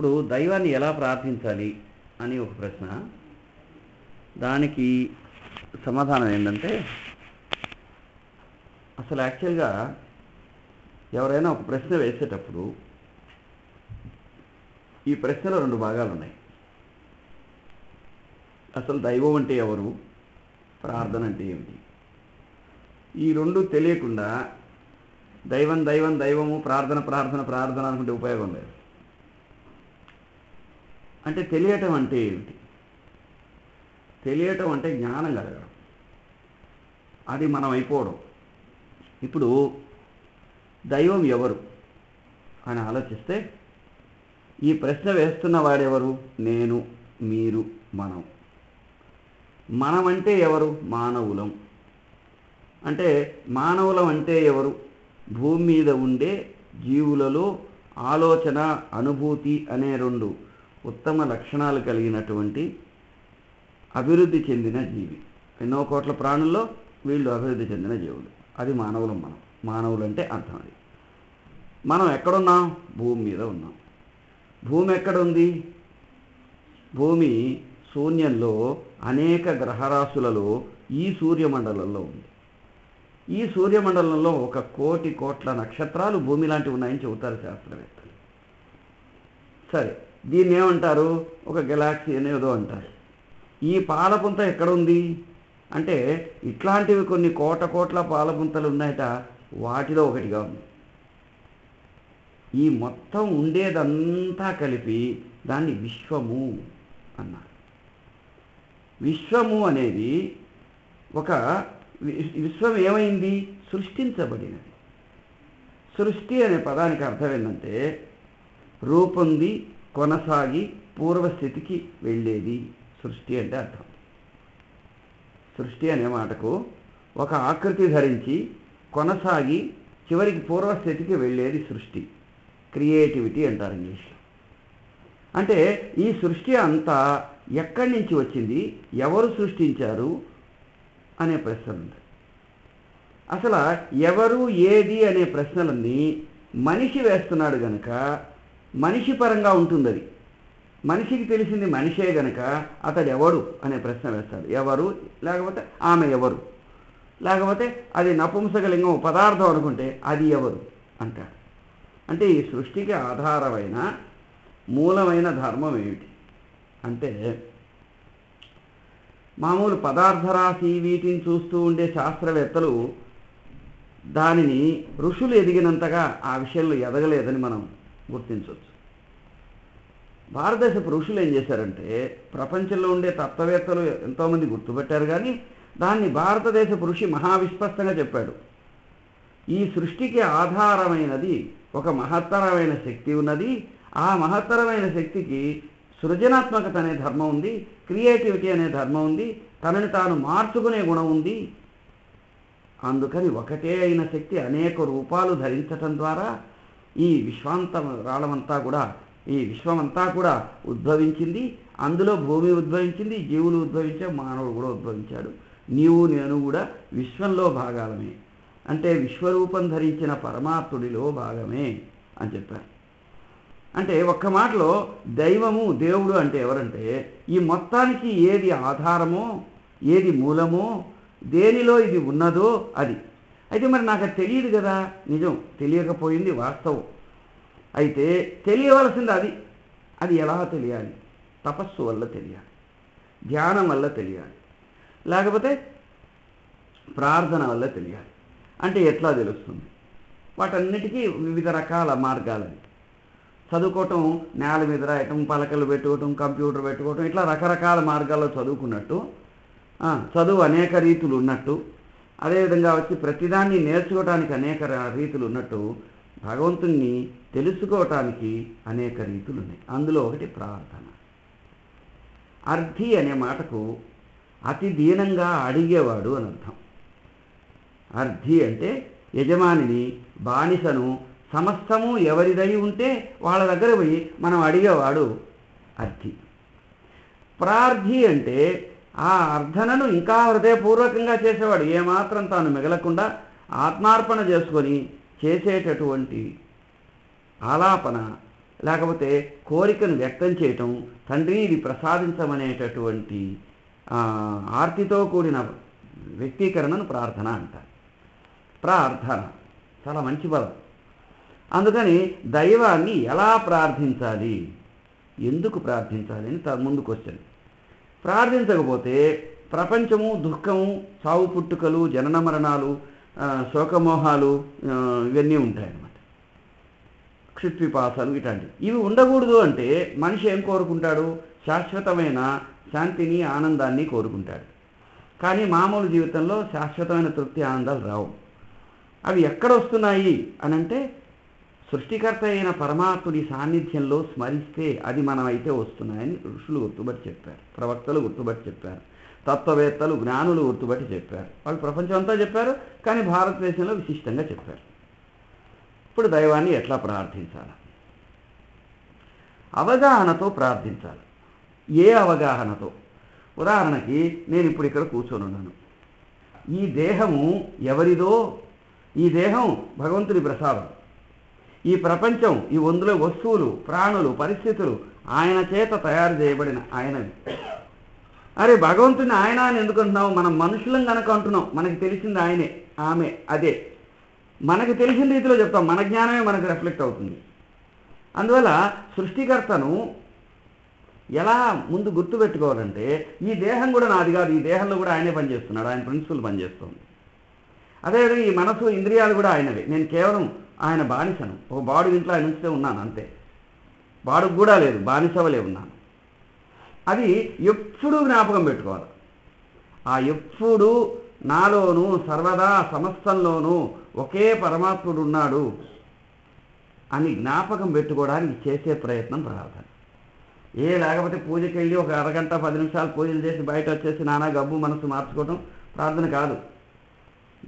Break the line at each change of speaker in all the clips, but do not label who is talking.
ఇప్పుడు దైవాన్ని ఎలా ప్రార్థించాలి అని ఒక ప్రశ్న. దానికి సమాధానం ఏంటంటే అసలు యాక్చువల్గా ఎవరైనా ఒక ప్రశ్న వేసేటప్పుడు ఈ ప్రశ్నలో రెండు భాగాలు ఉన్నాయి. అసలు దైవం అంటే ఎవరు? ప్రార్థన అంటే ఏమిటి? ఈ రెండు తెలియకుండా దైవం దైవం దైవము ప్రార్థన ప్రార్థన ప్రార్థన అనుకుంటే ఉపయోగం లేదు. అంటే తెలియటం అంటే ఏమిటి? తెలియటం అంటే జ్ఞానం కలగడం. అది మనం అయిపోవడం. ఇప్పుడు దైవం ఎవరు అని ఆలోచిస్తే ఈ ప్రశ్న వేస్తున్న వాడెవరు నేను మీరు మనం. మనం అంటే ఎవరు? మానవులం. అంటే మానవులం అంటే ఎవరు? భూమి మీద ఉండే జీవులలో ఆలోచన అనుభూతి అనే రెండు ఉత్తమ లక్షణాలు కలిగినటువంటి అభివృద్ధి చెందిన జీవి. ఎన్నో కోట్ల ప్రాణుల్లో వీళ్ళు అభివృద్ధి చెందిన జీవులు. అది మానవులం మనం. మానవులు అంటే అర్థం అది. మనం ఎక్కడున్నాం? భూమి మీద ఉన్నాం. భూమి ఎక్కడుంది? భూమి శూన్యంలో అనేక గ్రహరాశులలో ఈ సూర్యమండలంలో ఉంది. ఈ సూర్యమండలంలో ఒక కోటి కోట్ల నక్షత్రాలు భూమి లాంటివి ఉన్నాయని చెబుతారు శాస్త్రవేత్తలు. సరే దీన్ని ఏమంటారు? ఒక గెలాక్సీ అనేదో అంటారు. ఈ పాలపుంత ఎక్కడ ఉంది అంటే ఇట్లాంటివి కొన్ని కోట కోట్ల పాలపుంతలు ఉన్నాయట వాటిలో ఒకటిగా ఉంది. ఈ మొత్తం ఉండేదంతా కలిపి దాన్ని విశ్వము అన్నారు. విశ్వము అనేది ఒక విశ్వం ఏమైంది? సృష్టించబడినది. సృష్టి అనే పదానికి అర్థం ఏంటంటే రూపొంది కొనసాగి పూర్వస్థితికి వెళ్ళేది సృష్టి అంటే అర్థం. సృష్టి అనే మాటకు ఒక ఆకృతి ధరించి కొనసాగి చివరికి పూర్వస్థితికి వెళ్ళేది సృష్టి. క్రియేటివిటీ అంటారు ఇంగ్లీష్లో. అంటే ఈ సృష్టి అంతా ఎక్కడి నుంచి వచ్చింది ఎవరు సృష్టించారు అనే ప్రశ్న ఉంది. అసలు ఎవరు ఏది అనే ప్రశ్నలన్నీ మనిషి వేస్తున్నాడు గనక మనిషి పరంగా ఉంటుంది అది మనిషికి తెలిసింది మనిషే గనక అతడు ఎవడు అనే ప్రశ్న వేస్తాడు. ఎవరు? లేకపోతే ఆమె ఎవరు? లేకపోతే అది నపుంసకలింగం పదార్థం అనుకుంటే అది ఎవరు? అంటాడు. అంటే ఈ సృష్టికి ఆధారమైన మూలమైన ధర్మం ఏమిటి? అంటే మామూలు పదార్థరాశి వీటిని చూస్తూ ఉండే శాస్త్రవేత్తలు దానిని ఋషులు ఎదిగినంతగా ఆ విషయంలో ఎదగలేదని మనం గుర్తించవచ్చు. భారతదేశ పురుషులు ఏం చేశారంటే ప్రపంచంలో ఉండే తత్వవేత్తలు ఎంతోమంది గుర్తుపెట్టారు కానీ దాన్ని భారతదేశ పురుషి మహావిస్పష్టంగా చెప్పాడు. ఈ సృష్టికి ఆధారమైనది ఒక మహత్తరమైన శక్తి ఉన్నది. ఆ మహత్తరమైన శక్తికి సృజనాత్మకత అనే ధర్మం ఉంది క్రియేటివిటీ అనే ధర్మం ఉంది తనని తాను మార్చుకునే గుణం ఉంది. అందుకని ఒకటే అయిన శక్తి అనేక రూపాలు ధరించటం ద్వారా ఈ విశ్వాంత రాళమంతా కూడా ఈ విశ్వమంతా కూడా ఉద్భవించింది. అందులో భూమి ఉద్భవించింది జీవులు ఉద్భవించా మానవుడు కూడా ఉద్భవించాడు. నీవు నేను కూడా విశ్వంలో భాగాలమే. అంటే విశ్వరూపం ధరించిన పరమాత్ముడిలో భాగమే అని చెప్పారు. అంటే ఒక్క మాటలో దైవము దేవుడు అంటే ఎవరంటే ఈ మొత్తానికి ఏది ఆధారమో ఏది మూలమో దేనిలో ఇది ఉన్నదో అది అయితే మరి నాకు అది తెలియదు కదా. నిజం తెలియకపోయింది వాస్తవం. అయితే తెలియవలసింది అది. అది ఎలా తెలియాలి? తపస్సు వల్ల తెలియాలి. ధ్యానం వల్ల తెలియాలి. లేకపోతే ప్రార్థన వల్ల తెలియాలి. అంటే ఎట్లా తెలుస్తుంది? వాటన్నిటికీ వివిధ రకాల మార్గాలని. చదువుకోవటం నేల మీద రాయటం పలకలు పెట్టుకోవటం కంప్యూటర్ పెట్టుకోవటం ఇట్లా రకరకాల మార్గాల్లో చదువుకున్నట్టు చదువు అనేక రీతులు ఉన్నట్టు అదేవిధంగా వచ్చి ప్రతిదాన్ని నేర్చుకోవటానికి అనేక రీతులు ఉన్నట్టు భగవంతుణ్ణి తెలుసుకోవటానికి అనేక రీతులు ఉన్నాయి అందులో ఒకటి ప్రార్థన. అర్థి అనే మాటకు అతి దీనంగా అడిగేవాడు అని అర్థం. అర్థి అంటే యజమానిని బానిసను సమస్తము ఎవరిదై ఉంటే వాళ్ళ దగ్గర పోయి మనం అడిగేవాడు అర్థి ప్రార్థి అంటే ఆ అర్థనను ఇంకా హృదయపూర్వకంగా చేసేవాడు. ఏమాత్రం తాను మిగలకుండా ఆత్మార్పణ చేసుకొని చేసేటటువంటి ఆలాపన లేకపోతే కోరికను వ్యక్తం చేయటం తండ్రి ఇది ప్రసాదించమనేటటువంటి ఆర్తితో కూడిన వ్యక్తీకరణను ప్రార్థన అంటారు. ప్రార్థన చాలా మంచి పదం అందుకని దైవాన్ని ఎలా ప్రార్థించాలి? ఎందుకు ప్రార్థించాలి అని త- ముందు క్వశ్చన్ ప్రార్థించకపోతే ప్రపంచము దుఃఖము చావు పుట్టుకలు జనన మరణాలు శోకమోహాలు ఇవన్నీ ఉంటాయన్నమాట. క్షిత్విపాసాలు ఇట్లాంటివి. ఇవి ఉండకూడదు అంటే మనిషి ఏం కోరుకుంటాడు? శాశ్వతమైన శాంతిని ఆనందాన్ని కోరుకుంటాడు. కానీ మామూలు జీవితంలో శాశ్వతమైన తృప్తి ఆనందాలు రావు. అవి ఎక్కడ వస్తున్నాయి అనంటే సృష్టికర్త అయిన పరమాత్ముడి సాన్నిధ్యంలో స్మరిస్తే అది మనమైతే వస్తున్నాయని ఋషులు గుర్తుబట్టి చెప్పారు ప్రవక్తలు గుర్తుబట్టి చెప్పారు తత్వవేత్తలు జ్ఞానులు గుర్తుబట్టి చెప్పారు. వాళ్ళు ప్రపంచం అంతా చెప్పారు కానీ భారతదేశంలో విశిష్టంగా చెప్పారు. ఇప్పుడు దైవాన్ని ఎట్లా ప్రార్థించాలి? అవగాహనతో ప్రార్థించాలి. ఏ అవగాహనతో? ఉదాహరణకి నేను ఇప్పుడు ఇక్కడ కూర్చొని ఉన్నాను. ఈ దేహము ఎవరిదో? ఈ దేహం భగవంతుడి ప్రసాదం. ఈ ప్రపంచం ఈ వందుల వస్తువులు ప్రాణులు పరిస్థితులు ఆయన చేత తయారు చేయబడిన ఆయనవి. అరే భగవంతుని ఆయన అని ఎందుకుంటున్నావు మనం మనుషులం కనుక అంటున్నాం మనకి తెలిసింది ఆయనే ఆమె అదే. మనకు తెలిసిన రీతిలో చెప్తాం మన జ్ఞానమే మనకు రిఫ్లెక్ట్ అవుతుంది. అందువల్ల సృష్టికర్తను ఎలా ముందు గుర్తుపెట్టుకోవాలంటే ఈ దేహం కూడా నాది కాదు ఈ దేహంలో కూడా ఆయనే పనిచేస్తున్నాడు ఆయన ప్రిన్సిపల్ పనిచేస్తుంది. అదేవిధంగా ఈ మనసు ఇంద్రియాలు కూడా ఆయనవే. నేను కేవలం ఆయన బానిసను. ఓ బాడు ఇంట్లో ఆయన ఉంచితే ఉన్నాను అంతే. బాడుకు కూడా లేదు బానిసవలే ఉన్నాను. అది ఎప్పుడూ జ్ఞాపకం పెట్టుకోవాలి. ఆ ఎప్పుడు నాలోను సర్వదా సమస్తంలోనూ ఒకే పరమాత్ముడు ఉన్నాడు అని జ్ఞాపకం పెట్టుకోవడానికి చేసే ప్రయత్నం ప్రార్థన. ఏ లేకపోతే పూజకి వెళ్ళి ఒక అరగంట పది నిమిషాలు పూజలు చేసి బయట వచ్చేసి నానా గబ్బు మనసు మార్చుకోవడం ప్రార్థన కాదు.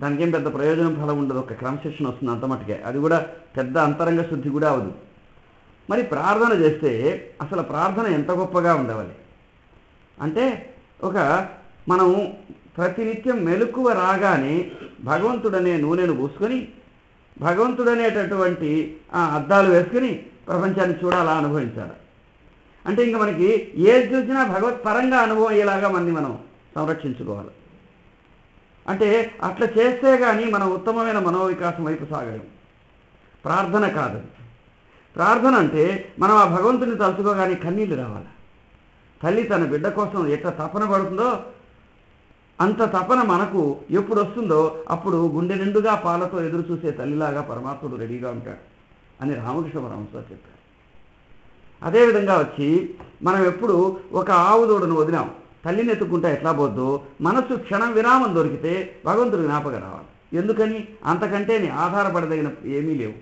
దానికేం పెద్ద ప్రయోజనం ఫలం ఉండదు. ఒక క్రమశిక్షణ వస్తుంది అంత మటుకే. అది కూడా పెద్ద అంతరంగ శుద్ధి కూడా అవదు మరి ప్రార్థన చేస్తే అసలు ప్రార్థన ఎంత గొప్పగా ఉండవాలి? అంటే ఒక మనం ప్రతినిత్యం మెలకువ రాగానే భగవంతుడనే నూనెను పూసుకొని భగవంతుడనేటటువంటి ఆ అద్దాలు వేసుకుని ప్రపంచాన్ని చూడాలా అనుభవించాలి. అంటే ఇంకా మనకి ఏది చూసినా భగవత్ పరంగా అనుభవం అయ్యేలాగా మంది మనం సంరక్షించుకోవాలి. అంటే అట్లా చేస్తే కానీ మనం ఉత్తమమైన మనోవికాసం వైపు సాగలేం ప్రార్థన కాదు. ప్రార్థన అంటే మనం ఆ భగవంతుని తలుచుకోగానే కన్నీళ్ళు రావాలి. తల్లి తన బిడ్డ కోసం ఎట్లా తపన పడుతుందో అంత తపన మనకు ఎప్పుడు వస్తుందో అప్పుడు గుండె నిండుగా పాలతో ఎదురు చూసే తల్లిలాగా పరమాత్ముడు రెడీగా ఉంటాడు అని రామకృష్ణ పరమహంస చెప్పారు. అదేవిధంగా వచ్చి మనం ఎప్పుడు ఒక ఆవు దూడను వదిలాం. తల్లిని ఎత్తుకుంటా ఎట్లా పోద్దో? మనస్సు క్షణం విరామం దొరికితే భగవంతుడు జ్ఞాపకం రావాలి. ఎందుకని? అంతకంటే ఆధారపడదగిన ఏమీ లేవు.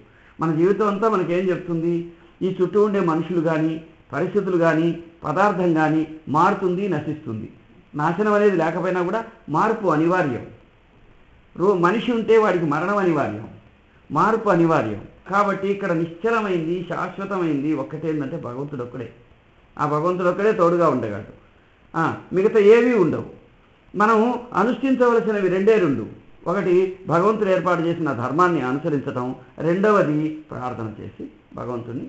మన జీవితం అంతా మనకేం చెప్తుంది? ఈ చుట్టూ ఉండే మనుషులు కానీ పరిస్థితులు కానీ పదార్థం కానీ మారుతుంది నశిస్తుంది. నాశనం అనేది లేకపోయినా కూడా మార్పు అనివార్యం. రో మనిషి ఉంటే వాడికి మరణం అనివార్యం. మార్పు అనివార్యం. కాబట్టి ఇక్కడ నిశ్చలమైంది శాశ్వతమైంది ఒక్కటేందంటే భగవంతుడు ఒక్కడే. ఆ భగవంతుడు ఒక్కడే తోడుగా ఉండగలడు. మిగతా ఏవీ ఉండవు. మనం అనుష్ఠించవలసినవి రెండే రెండు. ఒకటి భగవంతుడు ఏర్పాటు చేసిన ధర్మాన్ని అనుసరించటం. రెండవది ప్రార్థన చేసి భగవంతుని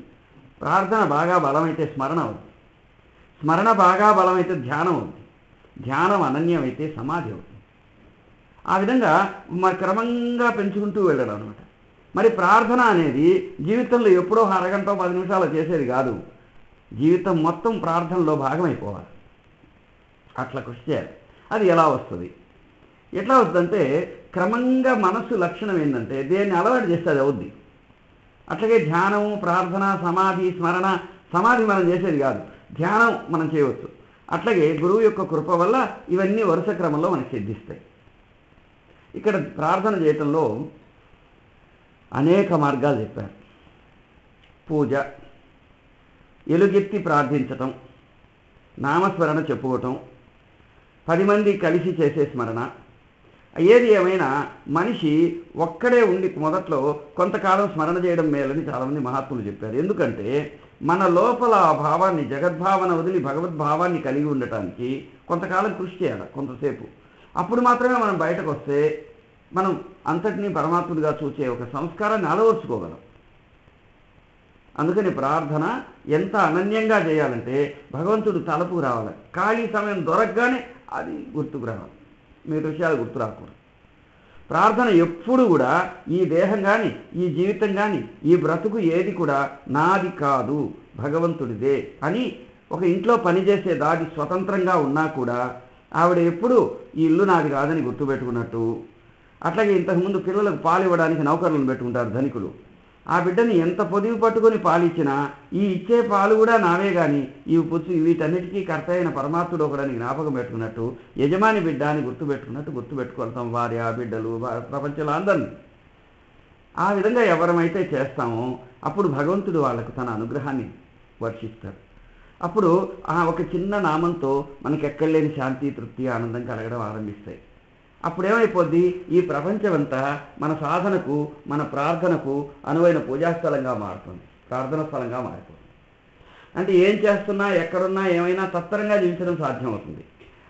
ప్రార్థన బాగా బలమైతే స్మరణ అవుతుంది స్మరణ బాగా బలమైతే ధ్యానం అవుతుంది ధ్యానం అనన్యమైతే సమాధి అవుతుంది ఆ విధంగా మరి క్రమంగా పెంచుకుంటూ వెళ్ళడం అనమాట మరి ప్రార్థన అనేది జీవితంలో ఎప్పుడో అరగంట పది నిమిషాలు చేసేది కాదు. జీవితం మొత్తం ప్రార్థనలో భాగమైపోవాలి. అట్లా కృషి చేయాలి. అది ఎలా వస్తుంది? ఎట్లా వస్తుందంటే క్రమంగా మనస్సు లక్షణం ఏంటంటే దేన్ని అలవాటు చేస్తే అది అవుద్ది. అట్లాగే ధ్యానము ప్రార్థన సమాధి స్మరణ సమాధి మనం చేసేది కాదు. ధ్యానం మనం చేయవచ్చు. అట్లాగే గురువు యొక్క కృప వల్ల ఇవన్నీ వరుస క్రమంలో మనకి సిద్ధిస్తాయి. ఇక్కడ ప్రార్థన చేయటంలో అనేక మార్గాలు చెప్పారు. పూజ ఎలుగెత్తి ప్రార్థించటం నామస్మరణ చెప్పుకోవటం పది మంది కలిసి చేసే స్మరణ. ఏది ఏమైనా మనిషి ఒక్కడే ఉండి మొదట్లో కొంతకాలం స్మరణ చేయడం మేలని చాలామంది మహాత్ములు చెప్పారు. ఎందుకంటే మన లోపల ఆ భావాన్ని జగద్భావన వదిలి భగవద్భావాన్ని కలిగి ఉండటానికి కొంతకాలం కృషి చేయాలి కొంతసేపు. అప్పుడు మాత్రమే మనం బయటకు వస్తే మనం అంతటినీ పరమాత్ముడిగా చూసే ఒక సంస్కారాన్ని అలవర్చుకోగలం. అందుకని ప్రార్థన ఎంత అనన్యంగా చేయాలంటే భగవంతుడు తలపుకు రావాలి. ఖాళీ సమయం దొరకగానే అది గుర్తుకు రావాలి మీరు విషయాలు గుర్తు రాకూడదు ప్రార్థన ఎప్పుడు కూడా ఈ దేహం కానీ ఈ జీవితం కానీ ఈ బ్రతుకు ఏది కూడా నాది కాదు భగవంతుడిదే అని ఒక ఇంట్లో పనిచేసే దాది స్వతంత్రంగా ఉన్నా కూడా ఆవిడ ఎప్పుడు ఈ ఇల్లు నాది కాదని గుర్తుపెట్టుకున్నట్టు అట్లాగే ఇంతకుముందు పిల్లలకు పాలు ఇవ్వడానికి నౌకర్లను పెట్టుకుంటారు ధనికులు. ఆ బిడ్డని ఎంత పొదివి పట్టుకొని పాలిచ్చినా ఈ ఇచ్చే పాలు కూడా నావే కానీ ఈ పుచ్చు వీటన్నిటికీ కర్త అయిన పరమాత్ముడు ఒకడని జ్ఞాపకం పెట్టుకున్నట్టు యజమాని బిడ్డ అని గుర్తుపెట్టుకున్నట్టు గుర్తుపెట్టుకోగలుగుతాం వారి ఆ బిడ్డలు ప్రపంచంలో అందరినీ. ఆ విధంగా ఎవరమైతే చేస్తామో అప్పుడు భగవంతుడు వాళ్ళకు తన అనుగ్రహాన్ని వర్షిస్తారు. అప్పుడు ఆ ఒక చిన్న నామంతో మనకి ఎక్కడలేని శాంతి తృప్తి ఆనందం కలగడం ఆరంభిస్తాయి. అప్పుడేమైపోద్ది? ఈ ప్రపంచమంతా మన సాధనకు మన ప్రార్థనకు అనువైన పూజాస్థలంగా మారుతుంది. ప్రార్థన స్థలంగా మారిపోతుంది. అంటే ఏం చేస్తున్నా ఎక్కడున్నా ఏమైనా తత్తరంగా జీవించడం సాధ్యమవుతుంది.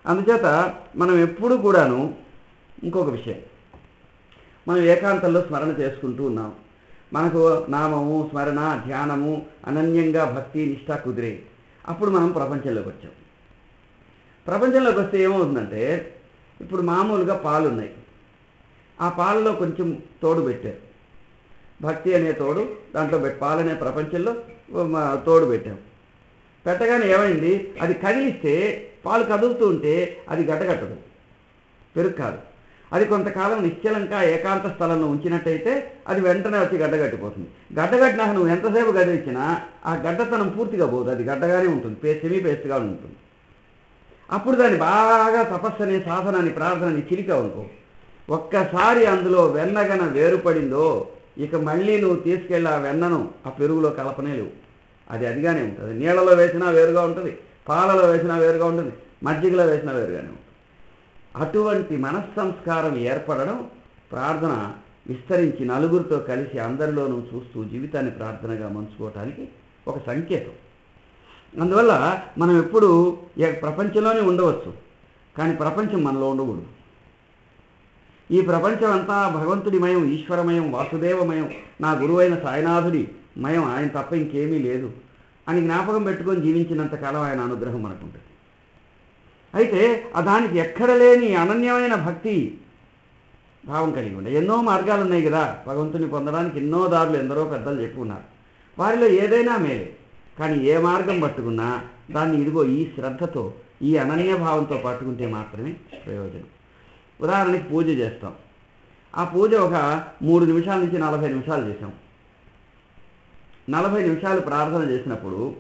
అందుచేత మనం ఎప్పుడు కూడాను ఇంకొక విషయం. మనం ఏకాంతంలో స్మరణ చేసుకుంటూ ఉన్నాం. మనకు నామము స్మరణ ధ్యానము అనన్యంగా భక్తి నిష్ఠ కుదిరే. అప్పుడు మనం ప్రపంచంలోకి వచ్చాం. ప్రపంచంలోకి వస్తే ఏమవుతుందంటే ఇప్పుడు మామూలుగా పాలు ఉన్నాయి ఆ పాలలో కొంచెం తోడు పెట్టారు. భక్తి అనే తోడు దాంట్లో పెట్టి పాలనే ప్రపంచంలో తోడు పెట్టాం. పెట్టగానే ఏమైంది? అది కదిలిస్తే పాలు కదులుతూ ఉంటే అది గడ్డగట్టదు. పెరుగు కాదు. అది కొంతకాలం నిశ్చలంగా ఏకాంత స్థలంలో ఉంచినట్టయితే అది వెంటనే వచ్చి గడ్డగట్టిపోతుంది. గడ్డగట్టినాక నువ్వు ఎంతసేపు గదిలిచ్చినా ఆ గడ్డతనం పూర్తిగా పోదు. అది గడ్డగానే ఉంటుంది. పే సెమీ పేస్ట్గా ఉంటుంది. అప్పుడు దాన్ని బాగా తపస్సు అనే సాధనాన్ని ప్రార్థనని చిలికావనుకో. ఒక్కసారి అందులో వెన్నగన వేరుపడిందో ఇక మళ్ళీ నువ్వు తీసుకెళ్ళి ఆ వెన్నను ఆ పెరుగులో కలపనే లేవు. అది అదిగానే ఉంటుంది. నీళ్ళలో వేసినా వేరుగా ఉంటుంది పాలలో వేసినా వేరుగా ఉంటుంది మజ్జిగలో వేసినా వేరుగానే ఉంటుంది. అటువంటి మనస్సంస్కారం ఏర్పడడం ప్రార్థన విస్తరించి నలుగురితో కలిసి అందరిలోనూ చూస్తూ జీవితాన్ని ప్రార్థనగా మంచుకోవటానికి ఒక సంకేతం. అందువల్ల మనం ఎప్పుడు ప్రపంచంలోనే ఉండవచ్చు కానీ ప్రపంచం మనలో ఉండకూడదు. ఈ ప్రపంచం అంతా భగవంతుడిమయం ఈశ్వరమయం వాసుదేవమయం నా గురువైన సాయినాథుడి మయం ఆయన తప్ప ఇంకేమీ లేదు అని జ్ఞాపకం పెట్టుకొని జీవించినంత కాలం ఆయన అనుగ్రహం మనకుంటుంది. అయితే దానికి ఎక్కడ లేని అనన్యమైన భక్తి భావం కలిగి ఉండే. ఎన్నో మార్గాలు ఉన్నాయి కదా భగవంతుని పొందడానికి ఎన్నో దారులు ఎందరో పెద్దలు చెప్పుకున్నారు. వారిలో ఏదైనా మేలే. కానీ ఏ మార్గం పట్టుకున్నా దాన్ని ఇదిగో ఈ శ్రద్ధతో ఈ అనన్య భావంతో పట్టుకుంటే మాత్రమే ప్రయోజనం. ఉదాహరణకి పూజ చేస్తాం. ఆ పూజ ఒక మూడు నిమిషాల నుంచి నలభై నిమిషాలు చేసాం నలభై నిమిషాలు ప్రార్థన చేసినప్పుడు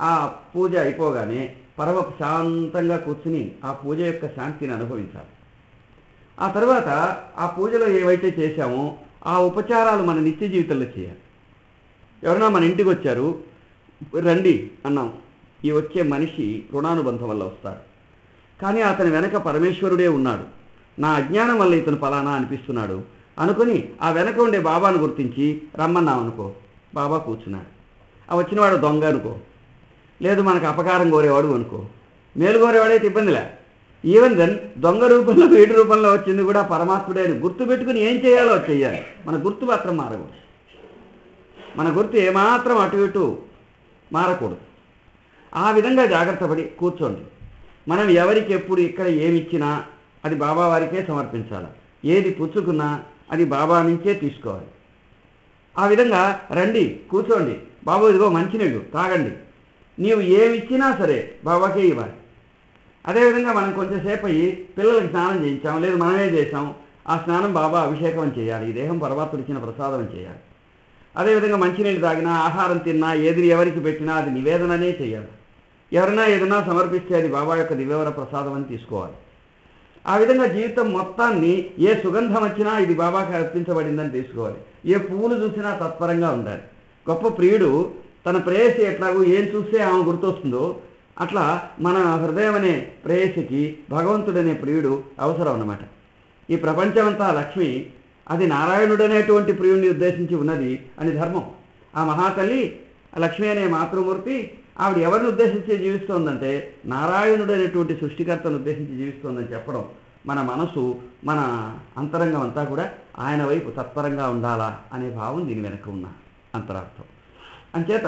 ఆ పూజ అయిపోగానే పరమ శాంతంగా కూర్చుని ఆ పూజ యొక్క శాంతిని అనుభవించాలి. ఆ తర్వాత ఆ పూజలో ఏవైతే చేశామో ఆ ఉపచారాలు మన నిత్య జీవితంలో చేయాలి. ఎవరైనా మన ఇంటికి వచ్చారు రండి అన్నాం. ఈ వచ్చే మనిషి రుణానుబంధం వల్ల వస్తారు కానీ అతని వెనక పరమేశ్వరుడే ఉన్నాడు. నా అజ్ఞానం వల్ల ఇతను ఫలానా అనిపిస్తున్నాడు. అనుకుని ఆ వెనక ఉండే బాబాను గుర్తించి రమ్మన్నాం అనుకో బాబా కూర్చున్నాడు. ఆ వచ్చినవాడు దొంగ అనుకో. లేదు మనకు అపకారం కోరేవాడు అనుకో. మేలు కోరేవాడైతే ఇబ్బందిలే ఈవెన్ దెన్ దొంగ రూపంలో వీడి రూపంలో వచ్చింది కూడా పరమాత్ముడే అని గుర్తు పెట్టుకుని ఏం చేయాలో చెయ్యాలి. మన గుర్తు మాత్రం మారకూడదు. మన గుర్తు ఏమాత్రం అటు ఇటు మారకూడదు. ఆ విధంగా జాగ్రత్త పడి కూర్చోండి. మనం ఎవరికి ఎప్పుడు ఇక్కడ ఏమిచ్చినా అది బాబా వారికే సమర్పించాలి. ఏది పుచ్చుకున్నా అది బాబా నుంచే తీసుకోవాలి. ఆ విధంగా రండి కూర్చోండి. బాబు ఇదిగో మంచినీళ్ళు తాగండి. నీవు ఏమి ఇచ్చినా సరే బాబాకే ఇవ్వాలి. అదేవిధంగా మనం కొంచెంసేపు అయ్యి పిల్లలకి స్నానం చేయించాం లేదు మనమే చేసాం ఆ స్నానం బాబా అభిషేకం చేయాలి. ఈ దేహం పరమాత్ముడు ఇచ్చిన ప్రసాదం చేయాలి. అదేవిధంగా మంచినీళ్ళు తాగినా ఆహారం తిన్నా ఏది ఎవరికి పెట్టినా అది నివేదననే చేయాలి ఎవరైనా ఏదైనా సమర్పిస్తే అది బాబా యొక్క దివ్యవర ప్రసాదం అని తీసుకోవాలి. ఆ విధంగా జీవితం మొత్తాన్ని ఏ సుగంధం వచ్చినా ఇది బాబాకి అర్పించబడిందని తీసుకోవాలి. ఏ పువ్వులు చూసినా తత్పరంగా ఉండాలి. గొప్ప ప్రియుడు తన ప్రేయసి ఎట్లాగో ఏం చూస్తే ఆమె గుర్తొస్తుందో అట్లా మన హృదయం అనే ప్రేయసికి భగవంతుడనే ప్రియుడు అవసరం అన్నమాట. ఈ ప్రపంచమంతా లక్ష్మి అది నారాయణుడనేటువంటి ప్రియుడిని ఉద్దేశించి ఉన్నది అని ధర్మం. ఆ మహాతల్లి లక్ష్మి అనే మాతృమూర్తి ఆవిడ ఎవరిని ఉద్దేశించి జీవిస్తోందంటే నారాయణుడు అనేటువంటి సృష్టికర్తను ఉద్దేశించి జీవిస్తోందని చెప్పడం మన మనసు మన అంతరంగం అంతా కూడా ఆయన వైపు తత్పరంగా ఉండాలా అనే భావం దీని వెనక ఉన్న అంతరార్థం. అంచేత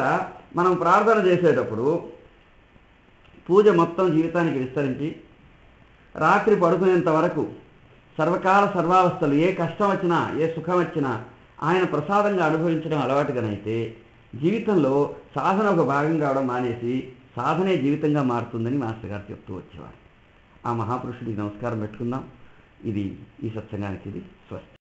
మనం ప్రార్థన చేసేటప్పుడు పూజ మొత్తం జీవితానికి విస్తరించి రాత్రి పడుకునేంత వరకు సర్వకాల సర్వావస్థలు ఏ కష్టం వచ్చినా ఏ సుఖం వచ్చినా ఆయన ప్రసాదంగా అనుభవించడం అలవాటుగానైతే జీవితంలో సాధన ఒక భాగం కావడం మానేసి సాధనే జీవితంగా మారుతుందని మాస్టర్ గారు చెప్తూ వచ్చేవారు. ఆ మహాపురుషుడికి నమస్కారం పెట్టుకుందాం. ఇది ఈ సత్సంగానికి ఇది స్వస్తి.